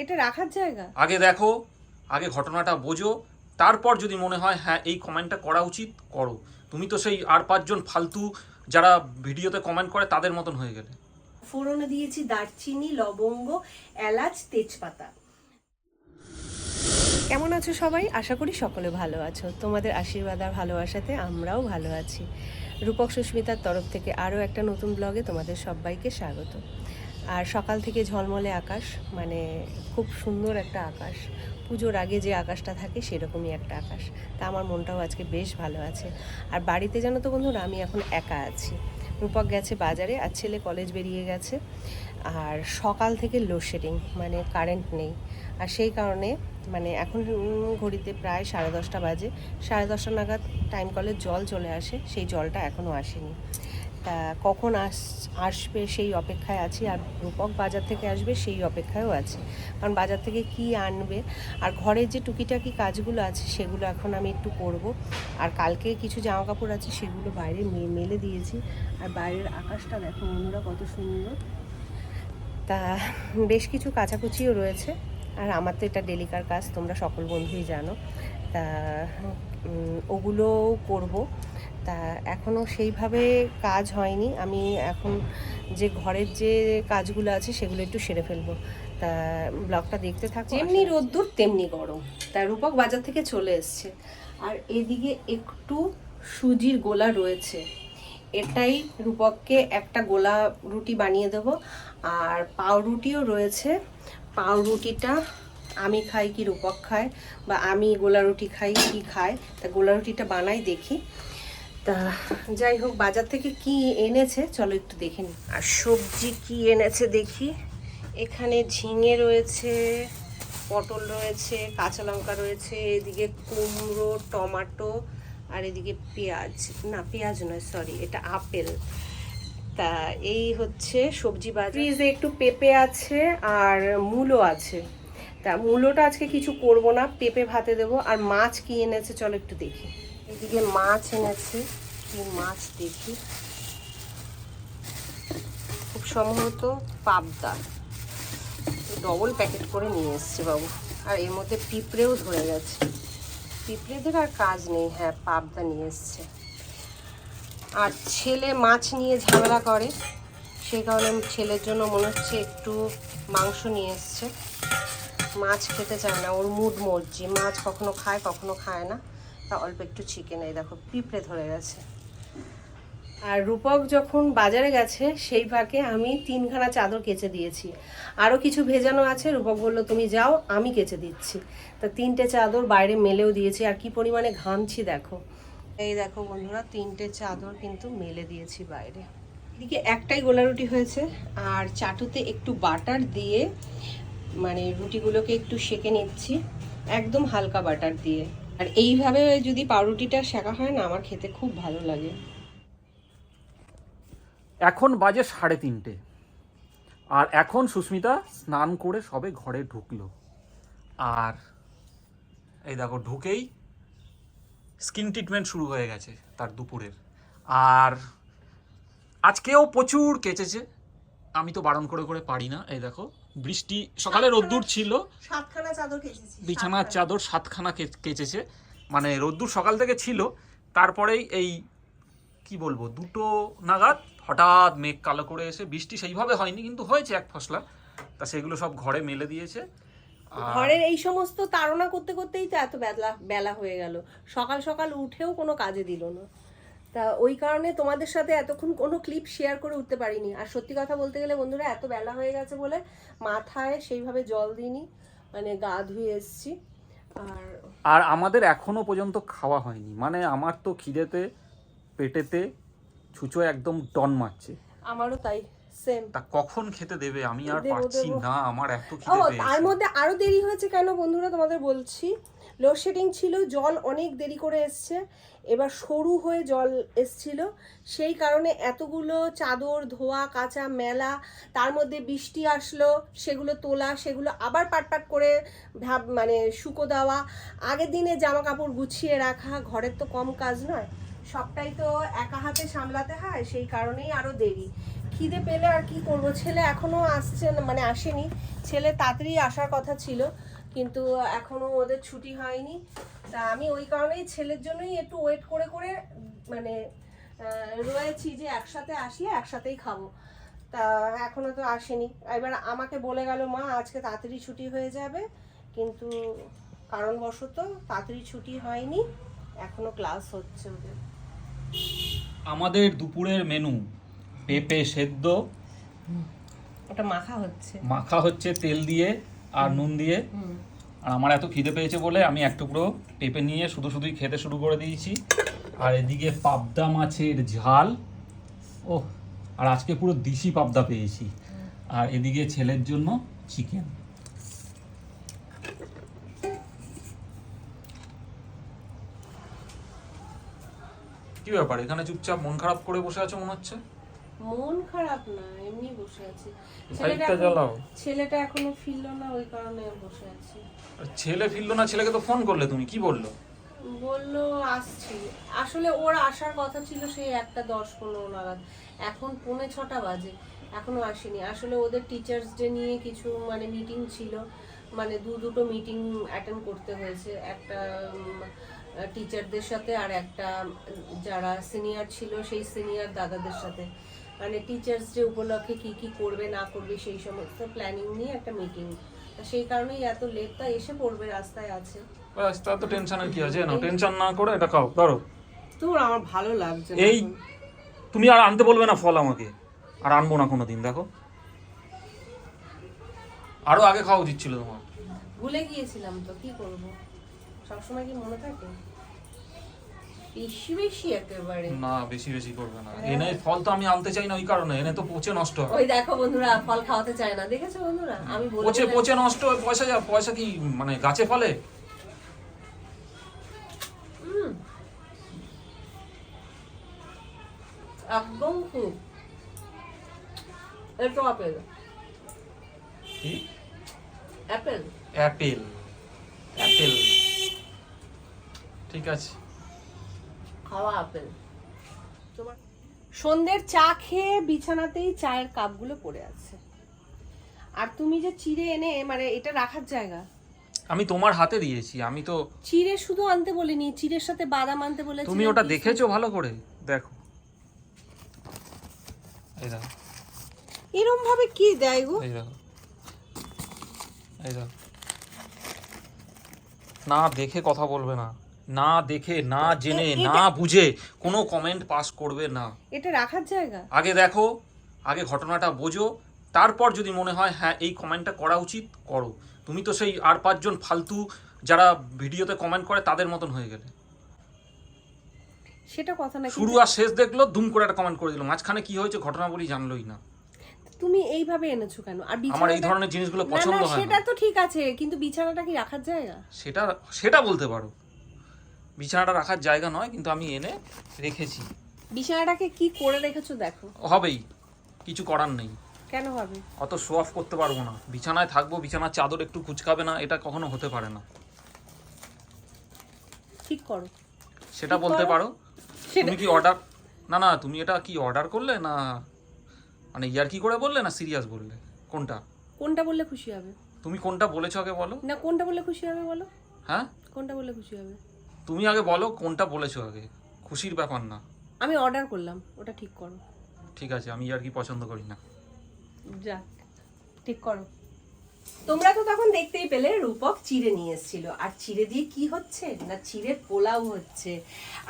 এটা রাখার জায়গা? আগে দেখো আগে ঘটনাটা বোঝো তারপর যদি মনে হয় হ্যাঁ এই কমেন্টটা করা উচিত করো। তুমি তো সেই আর পাঁচজন ফালতু যারা ভিডিওতে কমেন্ট করে তাদের মতন হয়ে গেলে। ফোড়নে দিয়েছি দারচিনি লবঙ্গ এলাচ তেজপাতা। কেমন আছো সবাই? আশা করি সকলে ভালো আছো। তোমাদের আশীর্বাদ আর ভালোবাসাতে আমরাও ভালো আছি। রূপক সুস্মিতার তরফ থেকে আরও একটা নতুন ব্লগে তোমাদের সবাইকে স্বাগত। আর সকাল থেকে ঝলমলে আকাশ মানে খুব সুন্দর একটা আকাশ। পুজোর আগে যে আকাশটা থাকে সেরকমই একটা আকাশ। তা আমার মনটাও আজকে বেশ ভালো আছে। আর বাড়িতে জানো তো বন্ধুরা, আমি এখন একা আছি। রূপক গেছে বাজারে আর ছেলে কলেজ বেরিয়ে গেছে। আর সকাল থেকে লোডশেডিং মানে কারেন্ট নেই। আর সেই কারণে মানে এখন ঘড়িতে প্রায় সাড়ে দশটা বাজে। সাড়ে দশটা নাগাদ টাইম কলের জল চলে আসে, সেই জলটা এখনও আসেনি। তা কখন আস, আসবে সেই অপেক্ষায় আছি আর রূপক বাজার থেকে আসবে সেই অপেক্ষায়ও আছি। কারণ বাজার থেকে কি আনবে আর ঘরের যে টুকিটাকি কাজগুলো আছে সেগুলো এখন আমি একটু করব। আর কালকে কিছু জামা কাপড় আছে সেগুলো বাইরে মেলে দিয়েছি। আর বাইরের আকাশটা দেখো বন্ধুরা কত সুন্দর। তা বেশ কিছু কাচাকুচিও রয়েছে। আর আমার তো এটা ডেলিকার কাজ, তোমরা সকল বন্ধুই জানো। তা ওগুলোও করব। তা এখনও সেইভাবে কাজ হয়নি। আমি এখন যে ঘরের যে কাজগুলো আছে সেগুলো একটু সেরে ফেলব। তা ব্লগটা দেখতে থাকো যেমনি রোদ্দুর তেমনি গরম। তা রূপক বাজার থেকে চলে এসছে। আর এদিকে একটু সুজির গোলা রয়েছে। এটাই রূপককে একটা গোলা রুটি বানিয়ে দেব। আর পাউরুটিও রয়েছে। পাউরুটিটা আমি খাই কি রূপক খায় বা আমি গোলা রুটি খাই কি খায় তা গোলা রুটিটা বানাই দেখি। তা যাই হোক, বাজার থেকে কি এনেছে? চলো একটু দেখে নিই আর সবজি কি এনেছে দেখি। এখানে ঝিঙে রয়েছে, পটল রয়েছে, কাঁচা লঙ্কা রয়েছে, এদিকে কুমড়ো, টমাটো, আর এদিকে পেঁয়াজ। না, পেঁয়াজ নয় সরি এটা আপেল। তা এই হচ্ছে সবজি বাজার। ফ্রিজে একটু পেঁপে আছে আর মূলো আছে। তা মূলোটা আজকে কিছু করব না, পেঁপে ভাতে দেবো। আর মাছ কি এনেছে, চলো একটু দেখি। এদিকে মাছ এনেছে, কি মাছ দেখি। খুব সম্ভবত পাবদা। ডবল প্যাকেট করে নিয়ে এসছে বাবু। আর এর মধ্যে পিঁপড়েও ধরে গেছে। পিঁপড়েদের আর কাজ নেই হ্যাঁ পাবদা নিয়ে এসছে। আর ছেলে মাছ নিয়ে ঝামেলা করে। সেই কারণে ছেলের জন্য মনে হচ্ছে একটু মাংস নিয়ে এসছে। মাছ খেতে চায় না, ওর মুড মর্জি। মাছ কখনো খায় কখনো খায় না। তা অল্প একটু চিকেন এই দেখো পিঁপড়ে ধরে গেছে। আর রূপক যখন বাজারে গেছে সেই ফাঁকে আমি তিনখানা চাদর কেচে দিয়েছি। আরও কিছু ভেজানো আছে রূপক বলল তুমি যাও আমি কেচে দিচ্ছি। তা তিনটে চাদর বাইরে মেলেও দিয়েছি আর কি পরিমাণে ঘামছি দেখো। এই দেখো বন্ধুরা তিনটে চাদর কিন্তু মেলে দিয়েছি বাইরে। এদিকে একটাই গোলা রুটি হয়েছে আর চাটুতে একটু বাটার দিয়ে মানে রুটিগুলোকে একটু সেকে নিচ্ছি একদম হালকা বাটার দিয়ে। আর এইভাবে যদি পাউরুটিটা সেকা হয় না, আমার খেতে খুব ভালো লাগে। এখন বাজে সাড়ে তিনটে। আর এখন সুস্মিতা স্নান করে সবে ঘরে ঢুকলো। আর এই দেখো, ঢুকেই স্কিন ট্রিটমেন্ট শুরু হয়ে গেছে তার দুপুরের। আর আজকেও প্রচুর কেচেছে। আমি তো বারণ করে করে পারি না, এই দেখো। বৃষ্টি সকালে রোদ্দুর ছিল। সাতখানা চাদর কেচেছি বিছানার চাদর সাতখানা কে- কেচেছে। মানে রোদ্দুর সকাল থেকে ছিল তারপরেই এই কি বলব দুটো নাগাদ হঠাৎ মেঘ কালো করে এসে বৃষ্টি সেইভাবে হয়নি কিন্তু হয়েছে এক ফসলা। তা সেগুলো সব ঘরে মেলে দিয়েছে। ঘরের এই সমস্ত তাড়না করতে করতেই তো এত বেলা বেলা হয়ে গেল। সকাল সকাল উঠেও কোনো কাজে দিল না। তা ওই কারণে তোমাদের সাথে এতক্ষণ কোনো ক্লিপ শেয়ার করে উঠতে পারিনি। আর সত্যি কথা বলতে গেলে বন্ধুরা এত বেলা হয়ে গেছে বলে মাথায় সেইভাবে জল দিইনি মানে গা ধুয়ে এসছি। আর আর আমাদের এখনও পর্যন্ত খাওয়া হয়নি। মানে আমার তো খিদেতে পেটেতে ছুঁচো একদম টন মারছে। আমারও তাই। সেম তা কখন খেতে দেবে? আমি আর পারছি না আমার এত খিদে তার মধ্যে আরও দেরি হয়েছে কেন বন্ধুরা তোমাদের বলছি? লোডশেডিং ছিল জল অনেক দেরি করে এসছে। এবার সরু হয়ে জল এসছিল। সেই কারণে এতগুলো চাদর ধোয়া কাঁচা মেলা তার মধ্যে বৃষ্টি আসলো সেগুলো তোলা সেগুলো আবার পাটপাট করে ভাব মানে শুকো দেওয়া। আগের দিনে জামা কাপড় গুছিয়ে রাখা ঘরের তো কম কাজ নয়। সবটাই তো একা হাতে সামলাতে হয় সেই কারণেই আরও দেরি। খিদে পেলে আর কি করব? ছেলে এখনও আসছে মানে আসেনি। ছেলে তাড়াতাড়ি আসার কথা ছিল, কিন্তু এখনও ওদের ছুটি হয়নি। তা আমি ওই কারণেই ছেলের জন্যই একটু ওয়েট করে করে মানে রয়েছি যে একসাথে আসলে একসাথেই খাব। তা এখনও তো আসেনি। এবার আমাকে বলে গেল, মা, আজকে তাড়াতাড়ি ছুটি হয়ে যাবে। কিন্তু কারণবশত তাড়াতাড়ি ছুটি হয়নি। এখনও ক্লাস হচ্ছে ওদের। আমাদের দুপুরের মেনু পেঁপে সেদ্ধ। ওটা মাখা হচ্ছে। মাখা হচ্ছে তেল দিয়ে আর নুন দিয়ে। আর আমার এত খিদে পেয়েছে বলে আমি এক টুকরো পেঁপে নিয়ে শুধু শুধুই খেতে শুরু করে দিয়েছি। আর এদিকে পাবদা মাছের ঝাল। ও আর আজকে পুরো দিশি পাবদা পেয়েছি। আর এদিকে ছেলের জন্য চিকেন। কি ব্যাপার? এখানে চুপচাপ মন খারাপ করে বসে আছো মনে হচ্ছে? মন খারাপ না এমনি বসে আছি। ছেলেটা জ্বালাও। ছেলেটা এখনও ফিরলো না ওই কারণে বসে আছি। ছেলে ফিরলো না ছেলেকে তো ফোন করলে তুমি কি বলল? বলল আসছি। আসলে ওর আসার কথা ছিল সেই একটা দশ পনেরো নাগাদ। এখন পৌনে ছটা বাজে এখনও আসেনি। আসলে ওদের টিচার্স ডে নিয়ে কিছু মানে মিটিং ছিল। মানে দু দুটো মিটিং অ্যাটেন্ড করতে হয়েছে। একটা টিচারদের সাথে আর একটা যারা সিনিয়র ছিল সেই সিনিয়র দাদাদের সাথে। মানে টিচার্স ডে উপলক্ষে কি কি করবে না করবে সেই সমস্ত প্ল্যানিং নিয়ে একটা মিটিং সেই কারণেই এত লেটটা এসে পড়বে রাস্তায় আছে। ব্যাস তার তো টেনশনের কি আছে না? টেনশন না করে এটা খাও ধরো তোর আমার ভালো লাগছে না এই তুমি আর আনতে বলবে না ফল আমাকে আর আনব না কোনো দিন দেখো। আরও আগে খাওয়া উচিত ছিল তোমার। ভুলে গিয়েছিলাম তো কি করব? সবসময় কি মনে থাকে? বেশি বেশি একেবারে। না বেশি বেশি করবে না। এনে ফল তো আমি আনতে চাই না ওই কারণে এনে তো পচে নষ্ট হয়। ওই দেখো বন্ধুরা ফল খাওয়াতে চায় না দেখেছ বন্ধুরা? আমি বলে পচে পচে নষ্ট হয় পয়সা যা পয়সা কি মানে গাছে ফলে? একদম খুব। এটা আপেল। কি? অ্যাপেল। অ্যাপেল। অ্যাপেল। ঠিক আছে। খাওয়া আপেল। তোমার? সন্ধ্যের চা খেয়ে বিছানাতেই চায়ের কাপগুলো পড়ে আছে। আর তুমি যে চিড়ে এনে মানে এটা রাখার জায়গা। আমি তোমার হাতে দিয়েছি আমি তো চিড়ে শুধু আনতে বলিনি চিড়ের সাথে বাদাম আনতে বলেছি। তুমি ওটা দেখেছ ভালো করে? দেখো। এই দেখো। এরম ভাবে কি দেয় গো? এই দেখো। এই দেখো। না দেখে কথা বলবে না। না দেখে না জেনে না বুঝে কোনো কমেন্ট পাস করবে না। এটা রাখার জায়গা? আগে দেখো আগে ঘটনাটা বোঝো তারপর যদি মনে হয় হ্যাঁ এই কমেন্টটা করা উচিত করো। তুমি তো সেই আর পাঁচজন ফালতু যারা ভিডিওতে কমেন্ট করে তাদের মতন হয়ে গেলে। সেটা কথা না শুরু আর শেষ দেখল দুম করে একটা কমেন্ট করে দিল। মাঝখানে কি হয়েছে ঘটনা বলি জানলোই না। তুমি এইভাবে এনেছো কেন? আর আমার এই ধরনের জিনিসগুলো পছন্দ না হয় সেটা তো ঠিক আছে কিন্তু বিছানাটা কি রাখার জায়গা? সেটা সেটা বলতে পারো। বিছানাটা রাখার জায়গা নয় কিন্তু আমি এনে রেখেছি। বিছানাটাকে কি করে রেখেছো দেখো? হবেই কিছু করার নেই। কেন হবে? অত শো অফ করতে পারব না। বিছানায় থাকব বিছানার চাদর একটু কুচকাবে না এটা কখনো হতে পারে না। ঠিক করো। সেটা বলতে পারো। তুমি কি অর্ডার না না তুমি এটা কি অর্ডার করলে না মানে ইয়ার কি করে বললে না সিরিয়াস বললে? কোনটা? কোনটা বললে খুশি হবে? তুমি কোনটা বলেছ আগে বলো। না কোনটা বললে খুশি হবে বলো? হ্যাঁ? কোনটা বললে খুশি হবে? তুমি আগে বলো কোনটা বলেছ আগে? খুশির ব্যাপার না। আমি অর্ডার করলাম ওটা ঠিক করো। ঠিক আছে আমি আর কি পছন্দ করি না। যাক ঠিক করো। তোমরা তো তখন দেখতেই পেলে রূপক চিড়ে নিয়ে এসেছিল। আর চিড়ে দিয়ে কি হচ্ছে? না চিড়ের পোলাও হচ্ছে।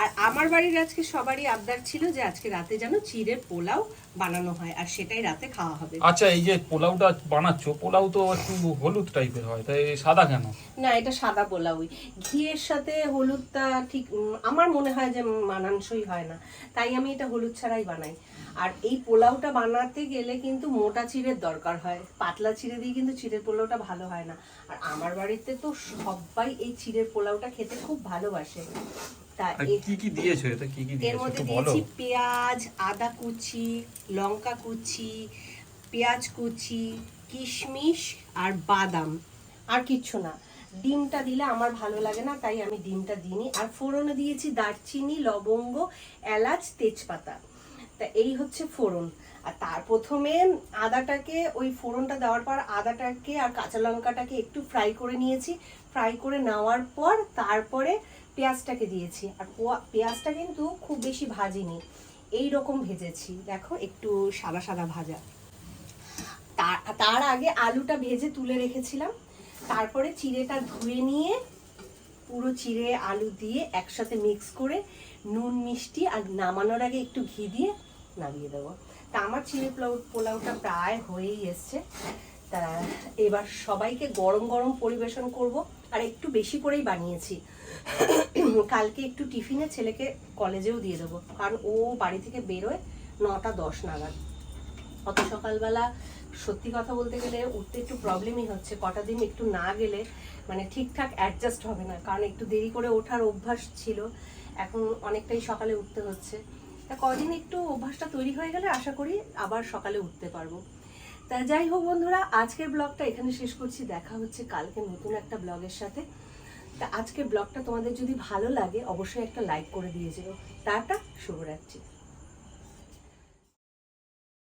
আর আমার বাড়ির আজকে সবারই আবদার ছিল যে আজকে রাতে যেন চিড়ের পোলাও বানানো হয় আর সেটাই রাতে খাওয়া হবে। আচ্ছা এই যে পোলাওটা বানাচ্ছো পোলাও তো একটু হলুদ টাইপের হয় তাই সাদা কেন? না এটা সাদা পোলাওই। ঘিয়ের সাথে হলুদটা ঠিক আমার মনে হয় যে মানানসই হয় না। তাই আমি এটা হলুদ ছাড়াই বানাই। আর এই পোলাওটা বানাতে গেলে কিন্তু মোটা চিড়ের দরকার হয়। পাতলা চিড়ে দিয়ে কিন্তু চিড়ের পোলাওটা ভালো হয় না। আর আমার বাড়িতে তো সবাই এই চিড়ের পোলাওটা খেতে খুব ভালোবাসে। তা আর কি কি দিয়েছ এতে কি কি এর মধ্যে দিয়েছি পেঁয়াজ আদা কুচি লঙ্কা কুচি পেঁয়াজ কুচি কিশমিশ আর বাদাম। আর কিচ্ছু না। ডিমটা দিলে আমার ভালো লাগে না তাই আমি ডিমটা দিইনি। আর ফোড়নে দিয়েছি দারচিনি লবঙ্গ এলাচ তেজপাতা। তা এই হচ্ছে ফোড়ন। আর তার প্রথমে আদাটাকে, ওই ফোড়নটা দেওয়ার পর আদাটাকে আর কাঁচা লঙ্কাটাকে একটু ফ্রাই করে নিয়েছি। ফ্রাই করে নেওয়ার পর তারপরে পেঁয়াজটাকে দিয়েছি। আর পোয়া- পেঁয়াজটা কিন্তু খুব বেশি ভাজিনি। এই রকম ভেজেছি। দেখো, একটু সাদা সাদা ভাজা। তার আগে আলুটা ভেজে তুলে রেখেছিলাম। তারপরে চিড়েটা ধুয়ে নিয়ে পুরো চিড়ে আলু দিয়ে একসাথে মিক্স করে নুন, মিষ্টি আর নামানোর আগে একটু ঘি দিয়ে নামিয়ে দেবো। তা আমার চিড়ে পোলাও, পোলাওটা প্রায় হয়েই এসছে। তা এবার সবাইকে গরম গরম পরিবেশন করব, আর একটু বেশি করেই বানিয়েছি। কালকে একটু টিফিনে ছেলেকে কলেজেও দিয়ে দেবো, কারণ ও বাড়ি থেকে বেরোয় নটা দশ নাগাদ। অত সকালবেলা সত্যি কথা বলতে গেলে উঠতে একটু প্রবলেমই হচ্ছে। কটা দিন একটু না গেলে মানে ঠিকঠাক অ্যাডজাস্ট হবে না, কারণ একটু দেরি করে ওঠার অভ্যাস ছিল। এখন অনেকটাই সকালে উঠতে হচ্ছে। তা কদিন একটু অভ্যাসটা তৈরি হয়ে গেলে আশা করি আবার সকালে উঠতে পারব। তা যাই হোক বন্ধুরা, আজকের ব্লগটা এখানে শেষ করছি। দেখা হচ্ছে কালকে নতুন একটা ব্লগের সাথে। তা আজকের ব্লগটা তোমাদের যদি ভালো লাগে, অবশ্যই একটা লাইক করে দিয়ে যেও। টাটা, শুভরাত্রি।